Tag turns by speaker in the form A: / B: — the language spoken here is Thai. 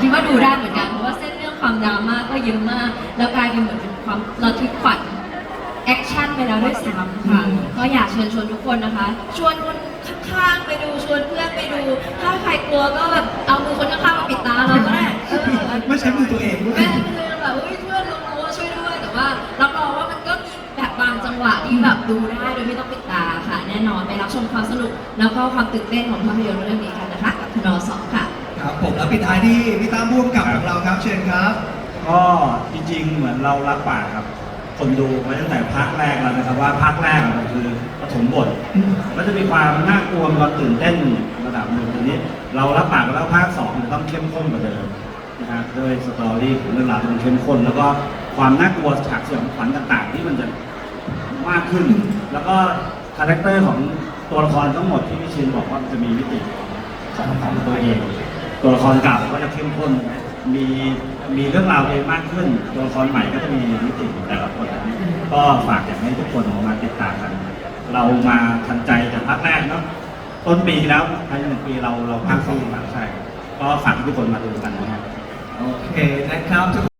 A: คิดว่าดูได้เหมือนกันเพราะว่าเส้นเรื่องความดราม่าก็เยอะมาก แล้วกลายเป็นเหมือนเป็นความระทึกขวัญแอคชั่นไปแล้วด้วยซ้ำค่ะ ก็อยากเชิญชวนทุกคนนะคะ ชวนคนข้างๆไปดู ชวนเพื่อนไปดู ถ้าใครกลัวก็แบบเอามือคนข้างๆมาปิดตาเราก็ได้เออ
B: ไม่ใช้มือตัวเองด้วย
A: แม่ไม่ได้แบบอุ้ยเพื่อนลงรู้ว่าช่วยด้วย แต่ว่ารับรองว่ามันก็มีแบบบางจังหวะที่แบบดูได้โดยไม่ต้องปิดตาค่ะ แน่นอนไปรับชมความสนุกแล้วก็ความตื่นเต้นของภาพยนตร์เรื่องนี้กันนะคะกับทนสองค่ะ
B: ครับผมแล้วปิดท้ายที่พี่ตั้มพ่วงกับของเราครับ เชิญครับ
C: ก็จริงๆ เหมือนเรารับปากครับ คนดูมาตั้งแต่ภาคแรกแล้วนะครับว่าภาคแรกอะมันคือปฐมบทก็จะมีความน่ากลัวความตื่นเต้นระดับหนึ่งทีนี้ เรารับปากกันแล้วภาคสองจะต้องเข้มข้นกว่าเดิมนะฮะด้วยสตอรี่ของเรื่องราวที่มันเข้มข้นแล้วก็ความน่ากลัวฉากสยองขวัญต่างๆ ที่มันจะมากขึ้น แล้วก็คาแรคเตอร์ของตัวละครทั้งหมดที่พี่ชินบอกว่ามันจะมีมิติของของตัวเอง ตัวละครเก่าก็จะเข้มข้น มีมีเรื่องราวเองมากขึ้น ตัวละครใหม่ก็จะมีมิติของแต่ละคนก็ฝากอยากให้ทุกคนมาติดตามกัน เรามาทันใจจากภาคแรกเนาะต้นปีแล้วภายในหนึ่งปีเราเราภาคสองมาใช่ก็ฝากทุกคนมาดูกันนะครับ
B: โอเคนะครับ